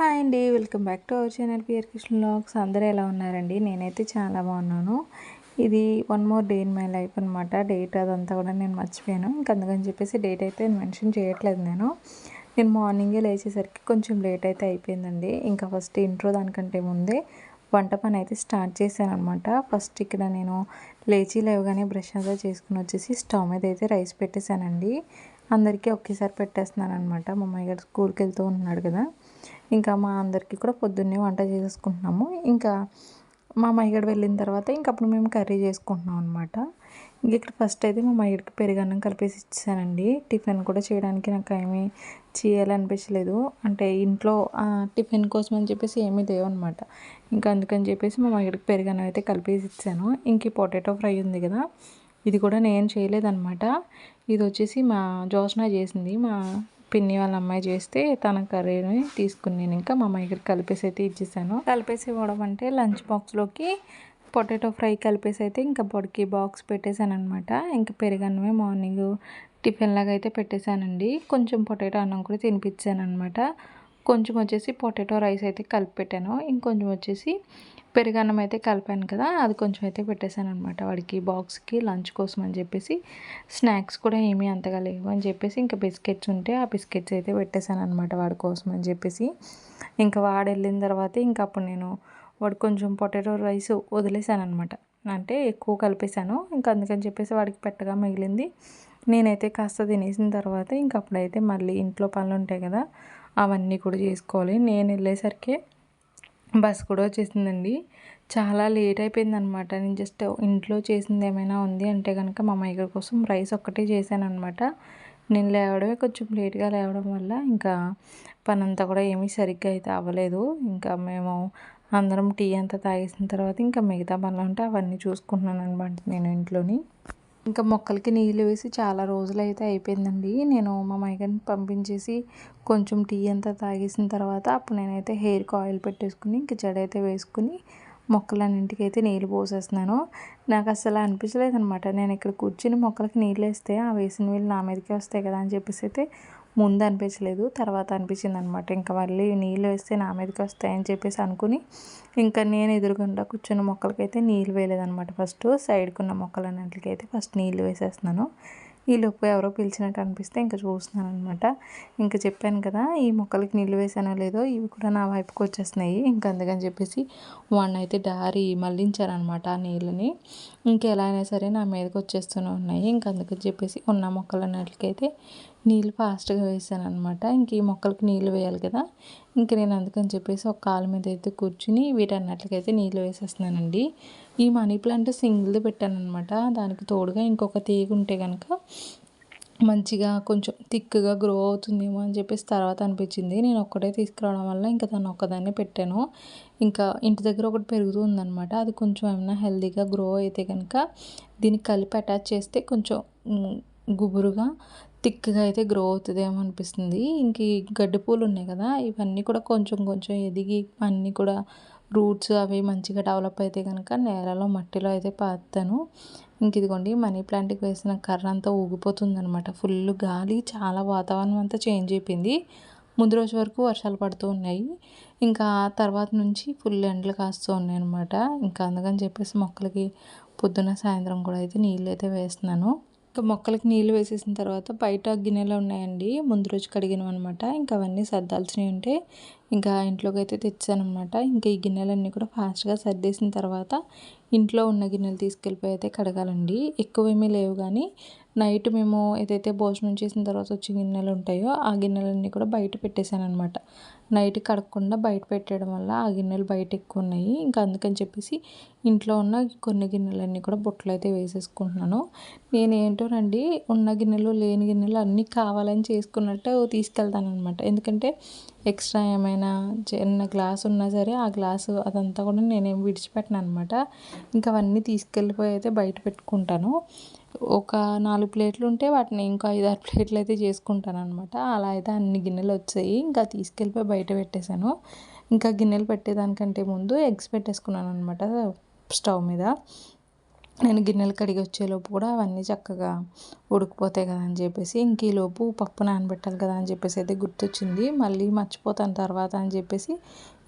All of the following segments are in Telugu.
హాయ్ అండి welcome back to our channel PR Krishna lakhs అందరూ ఎలా ఉన్నారండి? నేనైతే చాలా బాగున్నాను. ఇది one more day in my life అనమాట డేట్ అదంతా కూడా నేను మర్చిపోయాను. ఇంక అందుకని చెప్పేసి డేట్ అయితే మెన్షన్ చేయట్లేదు నేను. నేను మార్నింగే లేచేసరికి కొంచెం లేట్ అయితే అయిపోయిందండి. ఇంకా ఫస్ట్ ఇంట్రో దానికంటే ముందే వంట పని అయితే స్టార్ట్ చేశాను అనమాట ఫస్ట్ ఇక్కడ నేను లేచి లేవగానే బ్రష్ అంతా చేసుకుని వచ్చేసి స్టవ్ మీద అయితే రైస్ పెట్టేశానండి. అందరికీ ఒకేసారి పెట్టేస్తున్నాను అనమాట మా అమ్మాయి గారు స్కూల్కి వెళ్తూ ఉన్నాడు కదా. ఇంకా మా అందరికీ కూడా పొద్దున్నే వంట చేసుకుంటున్నాము. ఇంకా మా మైగడ వెళ్ళిన తర్వాత ఇంక అప్పుడు మేము కర్రీ చేసుకుంటున్నాం అనమాట ఇంక ఇక్కడ ఫస్ట్ అయితే మా మైగడికి పెరుగన్నం కలిపేసి ఇచ్చానండి టిఫిన్ కూడా చేయడానికి నాకు ఏమీ చేయాలనిపించలేదు. అంటే ఇంట్లో టిఫిన్ కోసం అని చెప్పేసి ఏమీ లేవన్నమాట ఇంకా అందుకని చెప్పేసి మా మైగడికి పెరుగన్నం అయితే కలిపేసి ఇచ్చాను. ఇంక పొటాటో ఫ్రై ఉంది కదా ఇది కూడా నేను చేయలేదన్నమాట. ఇది వచ్చేసి మా జోష్న చేసింది. మా పిన్ని వాళ్ళ అమ్మాయి చేస్తే తన కర్రీని తీసుకుని నేను ఇంకా మా అమ్మాయి దగ్గర కలిపేసి అయితే ఇచ్చేసాను. కలిపేసి ఇవ్వడం అంటే లంచ్ బాక్స్లోకి పొటాటో ఫ్రై కలిపేసి అయితే ఇంకా పొడికి బాక్స్ పెట్టేశాను అనమాట ఇంకా పెరుగన్నమే మార్నింగ్ టిఫిన్ లాగా అయితే పెట్టేశానండి. కొంచెం పొటాటో అన్నం కూడా తినిపించాను అనమాట కొంచెం వచ్చేసి పొటాటో రైస్ అయితే కలిపి పెట్టాను ఇంకొంచెం వచ్చేసి పెరుగన్నం అయితే కలిపాను కదా అది కొంచెం అయితే పెట్టేశాను అనమాట వాడికి బాక్స్కి లంచ్ కోసం అని చెప్పేసి. స్నాక్స్ కూడా ఏమీ అంతగా లేవు అని చెప్పేసి ఇంకా బిస్కెట్స్ ఉంటే ఆ బిస్కెట్స్ అయితే పెట్టేశాను అనమాట వాడి కోసం అని చెప్పేసి. ఇంకా వాడు వెళ్ళిన తర్వాత ఇంకా అప్పుడు నేను వాడు కొంచెం పొటాటో రైస్ వదిలేశాను అనమాట అంటే ఎక్కువ కలిపేశాను. ఇంకా అందుకని చెప్పేసి వాడికి పెట్టగా మిగిలింది. నేనైతే కాస్త తినేసిన తర్వాత ఇంక అప్పుడైతే మళ్ళీ ఇంట్లో పనులు ఉంటాయి కదా అవన్నీ కూడా చేసుకోవాలి. నేను వెళ్ళేసరికి బస్ కూడా వచ్చేసిందండి. చాలా లేట్ అయిపోయింది అనమాట నేను జస్ట్ ఇంట్లో చేసింది ఏమైనా ఉంది అంటే కనుక మా అమ్మాయి కోసం రైస్ ఒక్కటే చేశాను అనమాట నేను లేవడమే కొంచెం లేట్గా లేవడం వల్ల ఇంకా పని అంతా కూడా ఏమీ సరిగ్గా అయితే అవ్వలేదు. ఇంకా మేము అందరం టీ అంతా తాగేసిన తర్వాత ఇంకా మిగతా పనులు ఉంటే అవన్నీ చూసుకుంటున్నాను అనమాట నేను ఇంట్లోని. ఇంకా మొక్కలకి నీళ్ళు వేసి చాలా రోజులు అయితే అయిపోయిందండి. నేను మా మైగని పంపించేసి కొంచెం టీ అంతా తాగేసిన తర్వాత అప్పుడు నేనైతే హెయిర్కి ఆయిల్ పెట్టేసుకుని ఇంక జడైతే వేసుకుని మొక్కలన్నింటికి అయితే నీళ్ళు పోసేస్తున్నాను. నాకు అసలు అనిపించలేదు అనమాట నేను ఇక్కడ కూర్చుని మొక్కలకి నీళ్ళు వేస్తే ఆ వేసిన నీళ్ళు నా మీదకే వస్తాయి కదా అని చెప్పేసి అయితే ముందు అనిపించలేదు తర్వాత అనిపించింది అనమాట ఇంకా మళ్ళీ నీళ్ళు వేస్తే నా మీదకి వస్తాయని చెప్పేసి అనుకుని ఇంకా నేను ఎదురుగుండా కూర్చున్న మొక్కలకైతే నీళ్ళు వేయలేదనమాట ఫస్ట్ సైడ్కి ఉన్న మొక్కలన్నింటికైతే ఫస్ట్ నీళ్ళు వేసేస్తున్నాను. ఈ లోపు ఎవరో పిలిచినట్టు అనిపిస్తే ఇంకా చూస్తున్నాను అనమాట ఇంకా చెప్పాను కదా ఈ మొక్కలకి నీళ్ళు వేసానో లేదో ఇవి కూడా నా వైపుకి వచ్చేస్తున్నాయి. ఇంకా అందుకని చెప్పేసి వాడిని అయితే దారి మళ్ళించారనమాట ఆ నీళ్ళని. ఇంకెలా అయినా సరే నా మీదకి వచ్చేస్తూనే ఉన్నాయి. ఇంకా అందుకని చెప్పేసి ఉన్న మొక్కలన్నట్లకైతే నీళ్ళు ఫాస్ట్గా వేసాను అనమాట ఇంక ఈ మొక్కలకి నీళ్ళు వేయాలి కదా. ఇంక నేను అందుకని చెప్పేసి ఒక కాలు మీద అయితే కూర్చుని వీటన్నిటికైతే నీళ్ళు వేసేస్తున్నానండి. ఈ మనీ ప్లాంట్ సింగిల్ది పెట్టాను అనమాట దానికి తోడుగా ఇంకొక తీగ ఉంటే కనుక మంచిగా కొంచెం థిక్గా గ్రో అవుతుందేమో అని చెప్పేసి తర్వాత అనిపించింది. నేను ఒక్కటే తీసుకురావడం వల్ల ఇంకా దాన్ని ఒక్కదాన్నే పెట్టాను. ఇంకా ఇంటి దగ్గర ఒకటి పెరుగుతూ ఉందన్నమాట. అది కొంచెం ఏమైనా హెల్దీగా గ్రో అయితే కనుక దీనికి కలిపి అటాచ్ చేస్తే కొంచెం గుబురుగా థిక్గా అయితే గ్రో అవుతుందేమో అనిపిస్తుంది. ఇంక ఈ గడ్డి పూలు ఉన్నాయి కదా ఇవన్నీ కూడా కొంచెం కొంచెం ఎదిగి అన్నీ కూడా రూట్స్ అవి మంచిగా డెవలప్ అయితే కనుక నేలలో మట్టిలో అయితే పాతాను ఇంక ఇదిగోండి మనీ ప్లాంట్కి వేసిన కర్ర అంతా ఊగిపోతుంది అనమాట ఫుల్ గాలి చాలా వాతావరణం అంతా చేంజ్ అయిపోయింది. ముందు రోజు వరకు వర్షాలు పడుతూ ఉన్నాయి. ఇంకా తర్వాత నుంచి ఫుల్ ఎండలు కాస్తూ ఉన్నాయి అనమాట ఇంకా అందుకని చెప్పేసి మొక్కలకి పొద్దున సాయంత్రం కూడా అయితే నీళ్ళు అయితే వేస్తున్నాను. ఇంకా మొక్కలకి నీళ్ళు వేసేసిన తర్వాత బయట గిన్నెలు ఉన్నాయండి. ముందు రోజు కడిగినవి అనమాట ఇంకా అవన్నీ సర్దాల్సినవి ఉంటే ఇంకా ఇంట్లోకి అయితే తెచ్చాను అనమాట ఇంకా ఈ గిన్నెలన్నీ కూడా ఫాస్ట్గా సర్దేసిన తర్వాత ఇంట్లో ఉన్న గిన్నెలు తీసుకెళ్ళిపోయి అయితే కడగాలండి. ఎక్కువ ఏమీ లేవు కానీ నైట్ మేము ఏదైతే భోజనం చేసిన తర్వాత వచ్చే గిన్నెలు ఉంటాయో ఆ గిన్నెలన్నీ కూడా బయట పెట్టేశాను అనమాట నైట్ కడగకుండా బయట పెట్టడం వల్ల ఆ గిన్నెలు బయట ఎక్కువ ఉన్నాయి. ఇంకా అందుకని చెప్పేసి ఇంట్లో ఉన్న కొన్ని గిన్నెలన్నీ కూడా బుట్టలు అయితే వేసేసుకుంటున్నాను. నేను ఏంటోనండి ఉన్న గిన్నెలు లేని గిన్నెలు అన్నీ కావాలని చేసుకున్నట్టు తీసుకెళ్తాను అనమాట ఎందుకంటే ఎక్స్ట్రా ఏమైనా చిన్న గ్లాస్ ఉన్నా సరే ఆ గ్లాసు అదంతా కూడా నేనేం విడిచిపెట్టను అనమాట ఇంకా అవన్నీ తీసుకెళ్ళిపోయి అయితే బయట పెట్టుకుంటాను. ఒక నాలుగు ప్లేట్లు ఉంటే వాటిని ఇంకో ఐదు ఆరు ప్లేట్లు అయితే చేసుకుంటాను అనమాట అలా అయితే అన్ని గిన్నెలు వచ్చాయి. ఇంకా తీసుకెళ్ళిపోయి బయట పెట్టేశాను. ఇంకా గిన్నెలు పెట్టేదానికంటే ముందు ఎగ్స్ పెట్టేసుకున్నాను అనమాట స్టవ్ మీద. నేను గిన్నెలు కడిగి వచ్చేలోపు కూడా అవన్నీ చక్కగా ఉడికిపోతాయి కదా అని చెప్పేసి ఇంక ఈలోపు పప్పు నానబెట్టాలి కదా అని చెప్పేసి అయితే గుర్తొచ్చింది. మళ్ళీ మర్చిపోతాను తర్వాత అని చెప్పేసి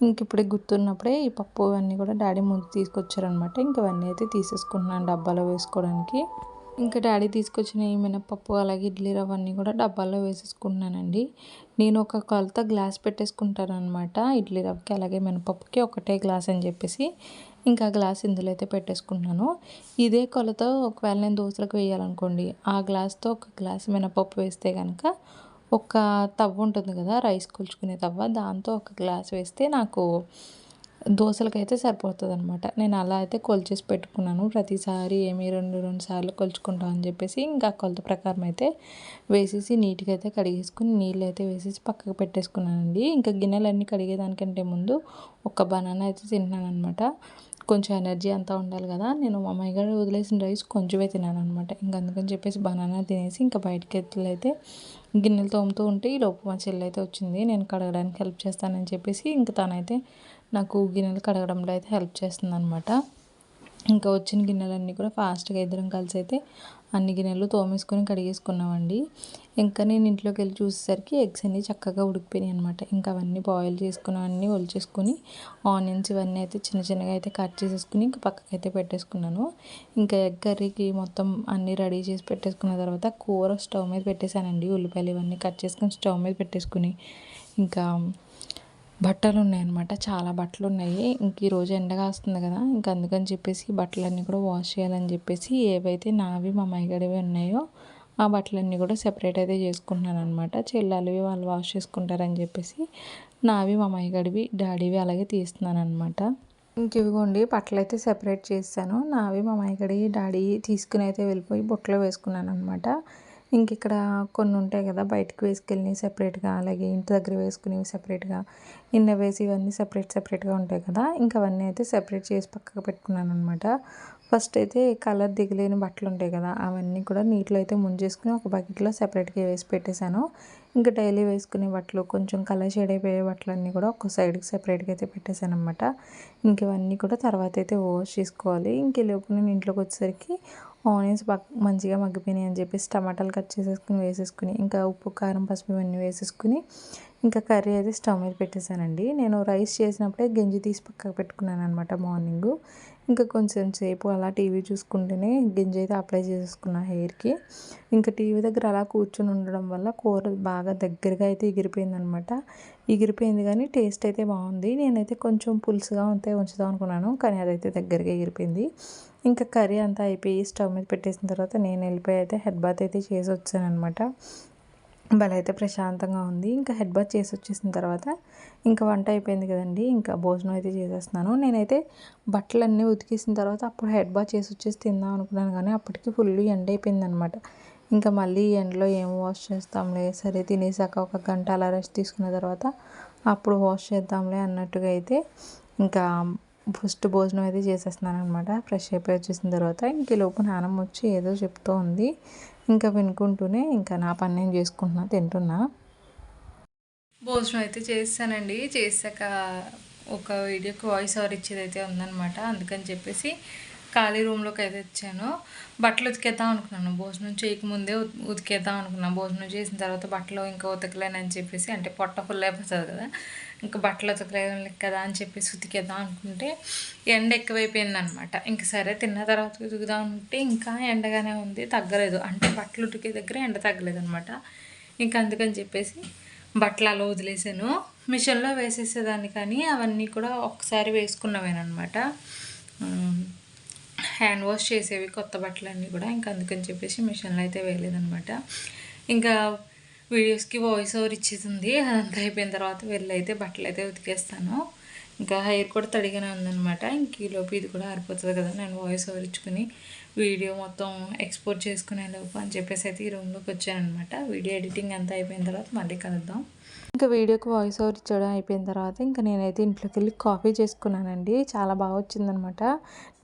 ఇంక ఇప్పుడే గుర్తున్నప్పుడే ఈ పప్పు అవన్నీ కూడా డాడీ ముందు తీసుకొచ్చారనమాట ఇంక అవన్నీ అయితే తీసేసుకుంటున్నాను డబ్బాలో వేసుకోవడానికి. ఇంకా డాడీ తీసుకొచ్చిన ఈ మినపప్పు అలాగే ఇడ్లీ రవ్వ అన్నీ కూడా డబ్బాల్లో వేసేసుకుంటున్నానండి. నేను ఒక కొలత గ్లాస్ పెట్టేసుకుంటాను అనమాట ఇడ్లీ రవ్వకి అలాగే మినపప్పుకి ఒకటే గ్లాస్ అని చెప్పేసి ఇంకా గ్లాస్ ఇందులో అయితే పెట్టేసుకుంటున్నాను. ఇదే కొలత ఒకవేళ నేను దోశలకు వేయాలనుకోండి ఆ గ్లాస్తో ఒక గ్లాస్ మినపప్పు వేస్తే కనుక ఒక తవ్వ ఉంటుంది కదా రైస్ కొలుచుకునే తవ్వ దాంతో ఒక గ్లాస్ వేస్తే నాకు దోశలకైతే సరిపోతుంది అనమాట నేను అలా అయితే కొలిచేసి పెట్టుకున్నాను. ప్రతిసారి ఏమి రెండు రెండు సార్లు కొలుచుకుంటాం అని చెప్పేసి ఇంకా కొలత ప్రకారం అయితే వేసేసి నీట్గా అయితే కడిగేసుకుని నీళ్ళు అయితే వేసేసి పక్కకు పెట్టేసుకున్నానండి. ఇంకా గిన్నెలన్నీ కడిగేదానికంటే ముందు ఒక బనానా అయితే తింటున్నాను అనమాట కొంచెం ఎనర్జీ అంతా ఉండాలి కదా. నేను మా అమ్మాయి గారు వదిలేసిన రైస్ కొంచెమే తిన్నాను అనమాట ఇంక అందుకని చెప్పేసి బనానా తినేసి ఇంకా బయటకి అయితే గిన్నెలు తోముతూ ఉంటే ఈ లోపు మా చెల్లి అయితే వచ్చింది. నేను కడగడానికి హెల్ప్ చేస్తానని చెప్పేసి ఇంక తనైతే నాకు గిన్నెలు కడగడంలో అయితే హెల్ప్ చేస్తుంది అనమాట ఇంకా వచ్చిన గిన్నెలన్నీ కూడా ఫాస్ట్గా ఇద్దరం కలిసి అయితే అన్ని గిన్నెలు తోమేసుకొని కడిగేసుకున్నామండి. ఇంకా నేను ఇంట్లోకి వెళ్ళి చూసేసరికి ఎగ్స్ అన్నీ చక్కగా ఉడికిపోయినాయి అనమాట ఇంకా అవన్నీ బాయిల్ చేసుకుని అన్నీ ఆనియన్స్ ఇవన్నీ అయితే చిన్న చిన్నగా అయితే కట్ చేసేసుకుని ఇంకా పక్కకి అయితే పెట్టేసుకున్నాను. ఇంకా ఎగ్ కర్రీకి మొత్తం అన్నీ రెడీ చేసి పెట్టేసుకున్న తర్వాత కూర స్టవ్ మీద పెట్టేశానండి. ఉల్లిపాయలు ఇవన్నీ కట్ చేసుకుని స్టవ్ మీద పెట్టేసుకుని. ఇంకా బట్టలు ఉన్నాయన్నమాట చాలా బట్టలు ఉన్నాయి ఇంక ఈరోజు ఎండగా వస్తుంది కదా ఇంక అందుకని చెప్పేసి బట్టలన్నీ కూడా వాష్ చేయాలని చెప్పేసి ఏవైతే నావి మా మైగడివి ఉన్నాయో ఆ బట్టలన్నీ కూడా సెపరేట్ అయితే చేసుకుంటున్నాను అనమాట చెల్లెలివి వాళ్ళు వాష్ చేసుకుంటారని చెప్పేసి నావి మా మైగడివి డాడీవి అలాగే తీస్తున్నాను అనమాట ఇంక ఇవిగోండి బట్టలు అయితే సెపరేట్ చేస్తాను నావి మా మైగడి డాడీ తీసుకుని అయితే వెళ్ళిపోయి బుట్టలో వేసుకున్నాను అనమాట ఇంక ఇక్కడ కొన్ని ఉంటాయి కదా బయటకు వేసుకెళ్ళి సెపరేట్గా అలాగే ఇంటి దగ్గర వేసుకునేవి సెపరేట్గా ఇన్న వేసి ఇవన్నీ సెపరేట్ సెపరేట్గా ఉంటాయి కదా ఇంకా అవన్నీ అయితే సెపరేట్ చేసి పక్కకు పెట్టుకున్నాను అనమాట ఫస్ట్ అయితే కలర్ దిగలేని బట్టలు ఉంటాయి కదా అవన్నీ కూడా నీటిలో అయితే ముంజేసుకుని ఒక బకెట్లో సెపరేట్గా వేసి పెట్టేశాను. ఇంకా డైలీ వేసుకునే బట్టలు కొంచెం కలర్ షేడ్ అయిపోయే బట్టలు అన్నీ కూడా ఒక సైడ్కి సెపరేట్గా అయితే పెట్టేశాను అనమాట ఇంక ఇవన్నీ కూడా తర్వాత అయితే వాష్ చేసుకోవాలి. ఇంక లోపు నేను ఇంట్లోకి వచ్చేసరికి ఆనియన్స్ బాగా మంచిగా మగ్గిపోయినాయి అని చెప్పేసి టమాటాలు కట్ చేసేసుకుని వేసేసుకుని ఇంకా ఉప్పు కారం పసుపు ఇవన్నీ వేసేసుకుని ఇంకా కర్రీ అయితే స్టవ్ మీద పెట్టేశానండి. నేను రైస్ చేసినప్పుడే గింజి తీసి పక్కకు పెట్టుకున్నాను అనమాట మార్నింగ్. ఇంకా కొంచెం సేపు అలా టీవీ చూసుకుంటేనే గింజ అయితే అప్లై చేసుకున్నా హెయిర్కి. ఇంకా టీవీ దగ్గర అలా కూర్చొని ఉండడం వల్ల కూర బాగా దగ్గరగా అయితే ఎగిరిపోయింది అనమాట ఎగిరిపోయింది కానీ టేస్ట్ అయితే బాగుంది. నేనైతే కొంచెం పులుసుగా ఉంటే ఉంచుదాం అనుకున్నాను కానీ అదైతే దగ్గరగా ఎగిరిపోయింది. ఇంకా కర్రీ అంతా అయిపోయి స్టవ్ మీద పెట్టేసిన తర్వాత నేను వెళ్ళిపోయి అయితే హెడ్ బాత్ అయితే చేసి వచ్చాను అనమాట భలే అయితే ప్రశాంతంగా ఉంది. ఇంకా హెడ్ బాత్ చేసి వచ్చేసిన తర్వాత ఇంకా వంట అయిపోయింది కదండి. ఇంకా భోజనం అయితే చేసేస్తున్నాను. నేనైతే బట్టలన్నీ ఉతికేసిన తర్వాత అప్పుడు హెడ్ బాత్ చేసి వచ్చేసి తిందాం అనుకున్నాను కానీ అప్పటికి ఫుల్ ఎండ అయిపోయింది అనమాట ఇంకా మళ్ళీ ఎండలో ఏం వాష్ చేస్తాంలే? సరే తినేసాక ఒక గంట అలా రెస్ట్ తీసుకున్న తర్వాత అప్పుడు వాష్ చేద్దాంలే అన్నట్టుగా అయితే ఇంకా ఫస్ట్ భోజనం అయితే చేసేస్తున్నాను అనమాట ఫ్రెష్ అయిపోయి వచ్చేసిన తర్వాత ఇంక లోపు నానమ్మ వచ్చి ఏదో చెప్తూ ఉంది ఇంకా వినుకుంటూనే ఇంకా నా పని నేను చేసుకుంటున్నా తింటున్నా. భోజనం అయితే చేస్తానండి. చేసాక ఒక వీడియోకి వాయిస్ ఓవర్ ఇచ్చేది అయితే ఉందనమాట అందుకని చెప్పేసి ఖాళీ రూమ్లోకి అయితే వచ్చాను బట్టలు ఉతికేద్దాం అనుకున్నాను. భోజనం చేయకముందే ఉతికేద్దాం అనుకున్నాను. భోజనం చేసిన తర్వాత బట్టలు ఇంకా ఉతకలేనని చెప్పేసి అంటే పొట్ట ఫుల్ అయిపోతుంది కదా ఇంకా బట్టలు ఉతకలేదు కదా అని చెప్పేసి ఉతికేద్దాం అనుకుంటే ఎండ ఎక్కువైపోయింది అనమాట ఇంక సరే తిన్న తర్వాత ఉతుకుదాం అంటే ఇంకా ఎండగానే ఉంది తగ్గలేదు. అంటే బట్టలు ఉతికే దగ్గర ఎండ తగ్గలేదు అనమాట ఇంకా అందుకని చెప్పేసి బట్టలు అలా వదిలేసాను. మిషన్లో వేసేసేదాన్ని కానీ అవన్నీ కూడా ఒకసారి వేసుకున్నవేనమాట హ్యాండ్ వాష్ చేసేవి కొత్త బట్టలన్నీ కూడా. ఇంకా అందుకని చెప్పేసి మిషన్లో అయితే వేయలేదనమాట. ఇంకా వీడియోస్కి వాయిస్ ఓవర్ ఇచ్చేసింది. అదంతా అయిపోయిన తర్వాత వెళ్ళి అయితే బట్టలు అయితే ఉతికేస్తాను. ఇంకా హెయిర్ కూడా తడిగానే ఉందనమాట. ఇంక ఈలోపు ఇది కూడా ఆరిపోతుంది కదా నేను వాయిస్ ఓవర్ ఇచ్చుకుని వీడియో మొత్తం ఎక్స్పోర్ట్ చేసుకునే లోపు అని చెప్పేసి అయితే ఈ రూమ్లోకి వచ్చానమాట వీడియో ఎడిటింగ్ అంతా అయిపోయిన తర్వాత మళ్ళీ కలుద్దాం. ఇంకా వీడియోకి వాయిస్ ఓవర్ ఇచ్చడం అయిపోయిన తర్వాత ఇంకా నేనైతే ఇంట్లోకి వెళ్ళి కాఫీ చేసుకున్నానండి. చాలా బాగా వచ్చిందనమాట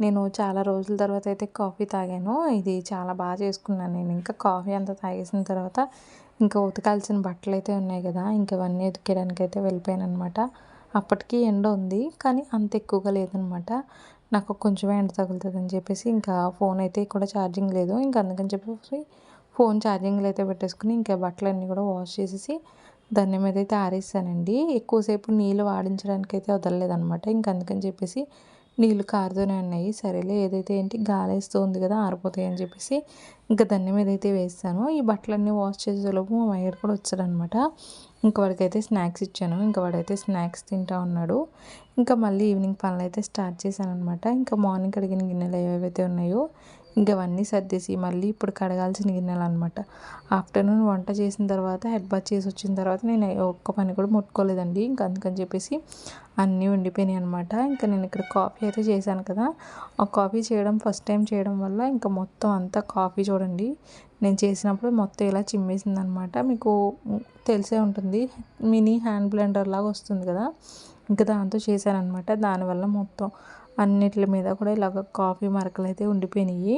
నేను చాలా రోజుల తర్వాత అయితే కాఫీ తాగాను. ఇది చాలా బాగా చేసుకున్నాను నేను. ఇంకా కాఫీ అంతా తాగేసిన తర్వాత ఇంకా ఉతకాల్సిన బట్టలు అయితే ఉన్నాయి కదా ఇంకా అవన్నీ ఉతికేయడానికి అయితే వెళ్ళిపోయాను అనమాట అప్పటికి ఎండ ఉంది కానీ అంత ఎక్కువగా లేదనమాట నాకు కొంచెం ఎండ తగులుతుంది అని చెప్పేసి ఇంకా ఫోన్ అయితే కూడా ఛార్జింగ్ లేదు. ఇంకా అందుకని చెప్పేసి ఫోన్ ఛార్జింగ్లో అయితే పెట్టేసుకుని ఇంకా బట్టలన్నీ కూడా వాష్ చేసేసి దాని మీద అయితే ఆరేసానండి. ఎక్కువసేపు నీళ్ళు వాడించడానికి అయితే వదలలేదనమాట ఇంకా అందుకని చెప్పేసి నీళ్ళు కారుతూనే ఉన్నాయి. సరేలే ఏదైతే ఏంటి గాలి ఉంది కదా ఆరిపోతాయి అని చెప్పేసి ఇంకా దాన్ని మీద అయితే వేస్తాను. ఈ బట్టలన్నీ వాష్ చేసేలోపు మా మయ్యర్ కూడా వచ్చాడనమాట ఇంకా వాడికైతే స్నాక్స్ ఇచ్చాను. ఇంకా వాడైతే స్నాక్స్ తింటా ఉన్నాడు. ఇంకా మళ్ళీ ఈవినింగ్ పనులు అయితే స్టార్ట్ చేశాను అనమాట ఇంకా మార్నింగ్ కడిగిన గిన్నెలు ఏవైతే ఉన్నాయో ఇంకా అవన్నీ సర్దేసి మళ్ళీ ఇప్పుడు కడగాల్సిన గిన్నెలు అనమాట ఆఫ్టర్నూన్ వంట చేసిన తర్వాత హెడ్ బాత్ చేసి వచ్చిన తర్వాత నేను ఒక్క పని కూడా ముట్టుకోలేదండి. ఇంకా అందుకని చెప్పేసి అన్నీ ఉండిపోయినాయి అనమాట ఇంకా నేను ఇక్కడ కాఫీ అయితే చేశాను కదా. ఆ కాఫీ చేయడం ఫస్ట్ టైం చేయడం వల్ల ఇంకా మొత్తం అంతా కాఫీ చూడండి. నేను చేసినప్పుడు మొత్తం ఇలా చిమ్మేసింది అనమాట మీకు తెలిసే ఉంటుంది మినీ హ్యాండ్ బ్లెండర్ లాగా వస్తుంది కదా? ఇంకా దాంతో చేశానమాట దానివల్ల మొత్తం అన్నిటి మీద కూడా ఇలాగ కాఫీ మరకలు అయితే ఉండిపోయినాయి.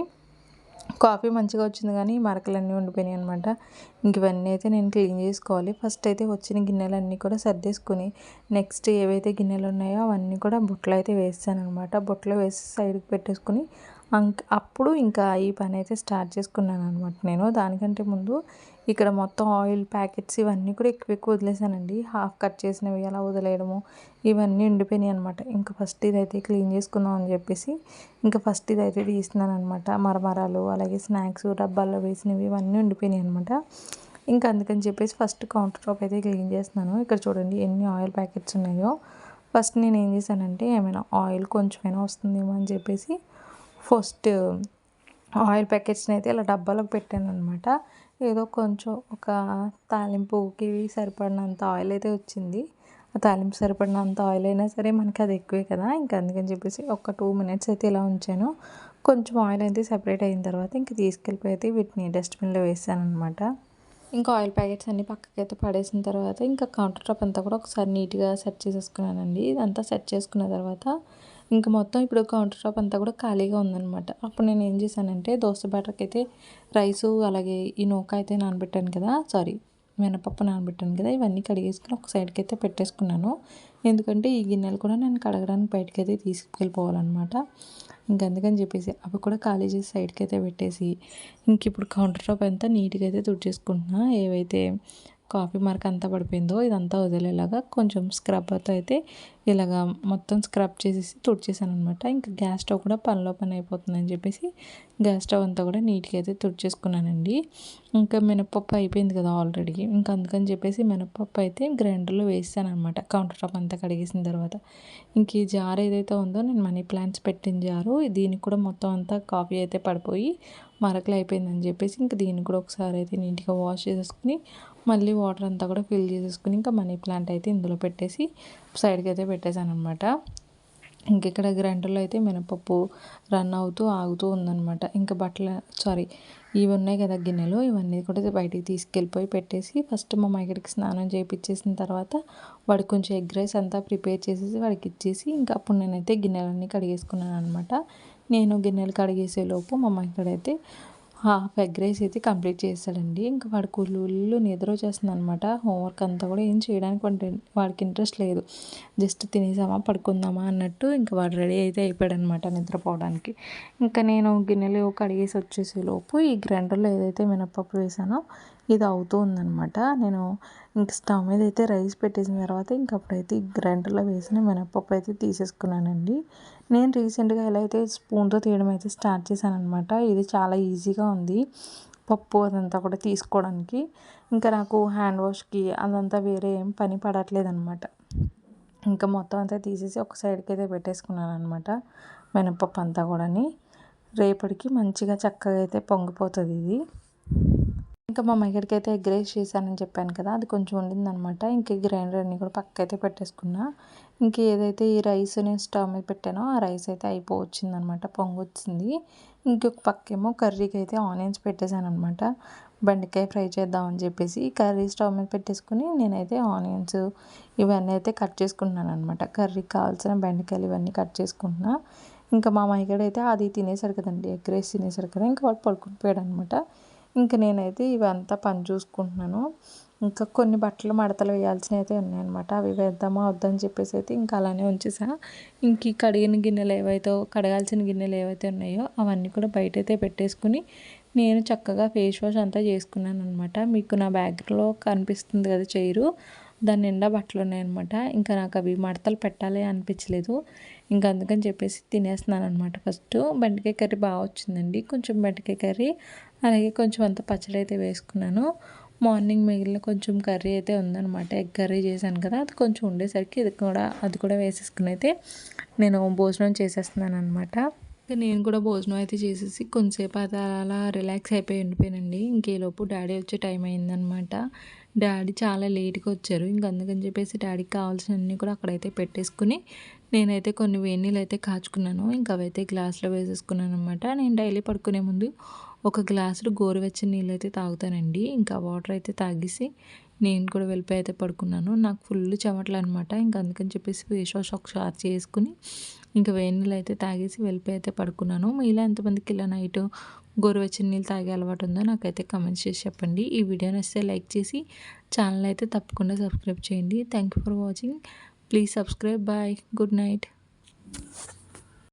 కాఫీ మంచిగా వచ్చింది కానీ మరకలన్నీ ఉండిపోయినాయి అనమాట. ఇంక ఇవన్నీ అయితే నేను క్లీన్ చేసుకోవాలి. ఫస్ట్ అయితే వచ్చిన గిన్నెలన్నీ కూడా సర్దేసుకుని నెక్స్ట్ ఏవైతే గిన్నెలు ఉన్నాయో అవన్నీ కూడా బుట్టలు అయితే వేస్తాను అనమాట బుట్టలు వేసి సైడ్కి పెట్టేసుకుని అప్పుడు ఇంకా ఈ పని అయితే స్టార్ట్ చేసుకున్నాను అనమాట నేను. దానికంటే ముందు ఇక్కడ మొత్తం ఆయిల్ ప్యాకెట్స్ ఇవన్నీ కూడా ఎక్కువ ఎక్కువ వదిలేసానండి. హాఫ్ కట్ చేసినవి అలా వదిలేయడము ఇవన్నీ ఉండిపోయినాయి అనమాట ఇంకా ఫస్ట్ ఇదైతే క్లీన్ చేసుకుందాం అని చెప్పేసి ఇంకా ఫస్ట్ ఇదైతే తీస్తున్నాను అనమాట మరమరాలు అలాగే స్నాక్స్ డబ్బాల్లో వేసినవి ఇవన్నీ ఉండిపోయినాయి అనమాట ఇంకా అందుకని చెప్పేసి ఫస్ట్ కౌంటర్ టాప్ అయితే క్లీన్ చేస్తున్నాను. ఇక్కడ చూడండి ఎన్ని ఆయిల్ ప్యాకెట్స్ ఉన్నాయో. ఫస్ట్ నేను ఏం చేశానంటే ఏమైనా ఆయిల్ కొంచెమైనా వస్తుందేమో అని చెప్పేసి ఫస్ట్ ఆయిల్ ప్యాకెట్స్ని అయితే ఇలా డబ్బాలోకి పెట్టాను అనమాట ఏదో కొంచెం ఒక తాలింపుకి సరిపడినంత ఆయిల్ అయితే వచ్చింది. ఆ తాలింపు సరిపడినంత ఆయిల్ అయినా సరే మనకి అది ఎక్కువే కదా ఇంకా అందుకని చెప్పేసి ఒక టూ మినిట్స్ అయితే ఇలా ఉంచాను. కొంచెం ఆయిల్ అయితే సెపరేట్ అయిన తర్వాత ఇంక తీసుకెళ్ళిపోయి అయితే వీటిని డస్ట్బిన్లో వేసాను అనమాట ఇంకా ఆయిల్ ప్యాకెట్స్ అన్నీ పక్కకి అయితే పడేసిన తర్వాత ఇంకా కౌంటర్ టాప్ అంతా కూడా ఒకసారి నీట్గా సెట్ చేసేసుకున్నానండి. ఇదంతా సెట్ చేసుకున్న తర్వాత ఇంకా మొత్తం ఇప్పుడు కౌంటర్ టాప్ అంతా కూడా ఖాళీగా ఉందనమాట అప్పుడు నేను ఏం చేశానంటే దోశ బ్యాటర్కి అయితే రైసు అలాగే ఈ నూక అయితే నానబెట్టాను కదా సారీ మినపప్పు నానబెట్టాను కదా ఇవన్నీ కడిగేసుకుని ఒక సైడ్కి అయితే పెట్టేసుకున్నాను. ఎందుకంటే ఈ గిన్నెలు కూడా నేను కడగడానికి బయటకి అయితే తీసుకెళ్ళిపోవాలన్నమాట. ఇంక అందుకని చెప్పేసి అవి కూడా ఖాళీ చేసి సైడ్కి అయితే పెట్టేసి ఇంక ఇప్పుడు కౌంటర్ టాప్ అంతా నీట్గా అయితే తుడిచేసుకుంటున్నా. ఏవైతే కాఫీ మార్క్ అంతా పడిపోయిందో ఇదంతా వదిలేలాగా కొంచెం స్క్రబ్బర్తో అయితే ఇలాగా మొత్తం స్క్రబ్ చేసేసి తుడిచేసాను అనమాట ఇంకా గ్యాస్ స్టవ్ కూడా పనిలో పని అయిపోతుందని చెప్పేసి గ్యాస్ స్టవ్ అంతా కూడా నీట్గా అయితే తుడిచేసుకున్నానండి. ఇంకా మినపప్పు అయిపోయింది కదా ఆల్రెడీ ఇంకా అందుకని చెప్పేసి మినపప్పు అయితే గ్రైండర్లో వేసాను అనమాట కౌంటర్ టాప్ అంతా కడిగేసిన తర్వాత. ఇంక ఈ జార్ ఏదైతే ఉందో నేను మనీ ప్లాంట్స్ పెట్టిన జారు దీనికి కూడా మొత్తం అంతా కాఫీ అయితే పడిపోయి మరకలు అయిపోయిందని చెప్పేసి ఇంక దీన్ని కూడా ఒకసారి అయితే నీట్గా వాష్ చేసేసుకుని మళ్ళీ వాటర్ అంతా కూడా ఫిల్ చేసేసుకుని ఇంకా మనీ ప్లాంట్ అయితే ఇందులో పెట్టేసి సైడ్కి అయితే పెట్టేశాను అనమాట ఇంక ఇక్కడ గ్రైండర్లో అయితే మినపప్పు రన్ అవుతూ ఆగుతూ ఉందనమాట ఇంకా బట్టల సారీ ఇవి ఉన్నాయి కదా గిన్నెలు ఇవన్నీ కూడా బయటికి తీసుకెళ్ళిపోయి పెట్టేసి ఫస్ట్ మా మైగడికి స్నానం చేయించేసిన తర్వాత వాడు కొంచెం ఎగ్ రైస్ అంతా ప్రిపేర్ చేసేసి వాడికి ఇచ్చేసి ఇంకా అప్పుడు నేనైతే గిన్నెలన్నీ కడిగేసుకున్నాను అనమాట నేను గిన్నెలు కడిగేసే లోపు మా మైగడైతే హాఫ్ ఎగ్ రైస్ అయితే కంప్లీట్ చేశాడండి ఇంకా వాడు కుళ్ళు నిద్ర వచ్చేస్తుంది అనమాట హోంవర్క్ అంతా కూడా ఏం చేయడానికి వాడికి ఇంట్రెస్ట్ లేదు. జస్ట్ తినేసామా పడుకుందామా అన్నట్టు ఇంకా వాడు రెడీ అయితే అయిపోయాడు అనమాట నిద్రపోవడానికి. ఇంకా నేను గిన్నెలు కడిగేసి వచ్చేసే లోపు ఈ గ్రైండర్లో ఏదైతే మినప్పప్పు వేసానో ఇది అవుతూ ఉందనమాట నేను ఇంక స్టవ్ మీద అయితే రైస్ పెట్టేసిన తర్వాత ఇంక అప్పుడైతే ఈ గ్రైండర్లో వేసిన మినపప్పు అయితే తీసేసుకున్నానండి. నేను రీసెంట్గా ఎలా అయితే స్పూన్తో తీయడం అయితే స్టార్ట్ చేశాను అనమాట ఇది చాలా ఈజీగా ఉంది. పప్పు అదంతా కూడా తీసుకోవడానికి. ఇంకా నాకు హ్యాండ్ వాష్కి అదంతా వేరే ఏం పని పడట్లేదు అనమాట ఇంకా మొత్తం అంతా తీసేసి ఒక సైడ్కి అయితే పెట్టేసుకున్నాను అనమాట మినపప్పు అంతా కూడాని. రేపటికి మంచిగా చక్కగా అయితే పొంగిపోతుంది ఇది. ఇంకా మా మెగడికైతే ఎగ్ రైస్ చేశానని చెప్పాను కదా అది కొంచెం ఉండిందనమాట ఇంక గ్రైండర్ అన్ని కూడా పక్క అయితే పెట్టేసుకున్నా. ఇంక ఏదైతే ఈ రైస్ నేను స్టవ్ మీద పెట్టానో ఆ రైస్ అయితే అయిపోవచ్చిందనమాట అనమాట పొంగొచ్చింది ఇంకొక పక్కేమో కర్రీకి అయితే ఆనియన్స్ పెట్టేశాను అనమాట బెండకాయ ఫ్రై చేద్దామని చెప్పేసి కర్రీ స్టవ్ మీద పెట్టేసుకుని నేనైతే ఆనియన్స్ ఇవన్నీ అయితే కట్ చేసుకుంటున్నాను అనమాట కర్రీకి కావాల్సిన బెండకాయలు ఇవన్నీ కట్ చేసుకుంటున్నా. ఇంకా మా మైగడైతే అది తినేసాడు కదండి ఎగ్ రైస్ తినేసాడు కదా ఇంకా వాడు పడుకుని పోయాడు అనమాట ఇంక నేనైతే ఇవంతా పని చూసుకుంటున్నాను. ఇంకా కొన్ని బట్టలు మడతలు వేయాల్సినవి అయితే ఉన్నాయన్నమాట. అవి వేద్దామా వద్దని చెప్పేసి అయితే ఇంకా అలానే ఉంచేసా. ఇంక ఈ కడిగిన గిన్నెలు ఏవైతే కడగాల్సిన గిన్నెలు ఏవైతే ఉన్నాయో అవన్నీ కూడా బయటైతే పెట్టేసుకుని నేను చక్కగా ఫేస్ వాష్ అంతా చేసుకున్నాను అనమాట మీకు నా బ్యాగ్లో కనిపిస్తుంది కదా చైరు దాని నిండా బట్టలు ఉన్నాయన్నమాట. ఇంకా నాకు అవి మడతలు పెట్టాలి అనిపించలేదు. ఇంకా అందుకని చెప్పేసి తినేస్తున్నాను అనమాట ఫస్ట్. బెండకాయ కర్రీ బాగా వచ్చిందండి. కొంచెం బెండకాయ కర్రీ అలాగే కొంచెం అంత పచ్చడి అయితే వేసుకున్నాను. మార్నింగ్ మిగిలిన కొంచెం కర్రీ అయితే ఉందన్నమాట. ఎగ్ కర్రీ చేశాను కదా అది కొంచెం ఉండేసరికి ఇది కూడా అది కూడా వేసేసుకుని అయితే నేను భోజనం చేసేస్తున్నాను అనమాట నేను కూడా భోజనం అయితే చేసేసి కొంతసేపు అది అలా రిలాక్స్ అయిపోయి ఉండిపోయానండి. ఇంకేలోపు డాడీ వచ్చే టైం అయిందనమాట డాడీ చాలా లేట్గా వచ్చారు. ఇంక అందుకని చెప్పేసి డాడీకి కావాల్సినవన్నీ కూడా అక్కడైతే పెట్టేసుకుని నేనైతే కొన్ని వేణీలు అయితే కాచుకున్నాను. ఇంకా అవైతే గ్లాస్లో వేసేసుకున్నాను అనమాట నేను డైలీ పడుకునే ముందు ఒక గ్లాసులు గోరువెచ్చని నీళ్ళు అయితే తాగుతానండి. ఇంకా వాటర్ అయితే తాగేసి నేను కూడా వెళ్ళిపోయి అయితే పడుకున్నాను. నాకు ఫుల్ చెమటలు అనమాట ఇంకా అందుకని చెప్పేసి ఫేస్ వాష్ ఒకసారి చేసుకుని ఇంకా వేడి నీళ్ళు అయితే తాగేసి వెళ్ళిపోయి అయితే పడుకున్నాను. మీలో ఎంతమందికి ఇలా నైట్ గోరువెచ్చని నీళ్ళు తాగే అలవాటు ఉందో నాకైతే కమెంట్స్ చేసి చెప్పండి. ఈ వీడియోని వస్తే లైక్ చేసి ఛానల్ అయితే తప్పకుండా సబ్స్క్రైబ్ చేయండి. Thank you for watching please subscribe bye good night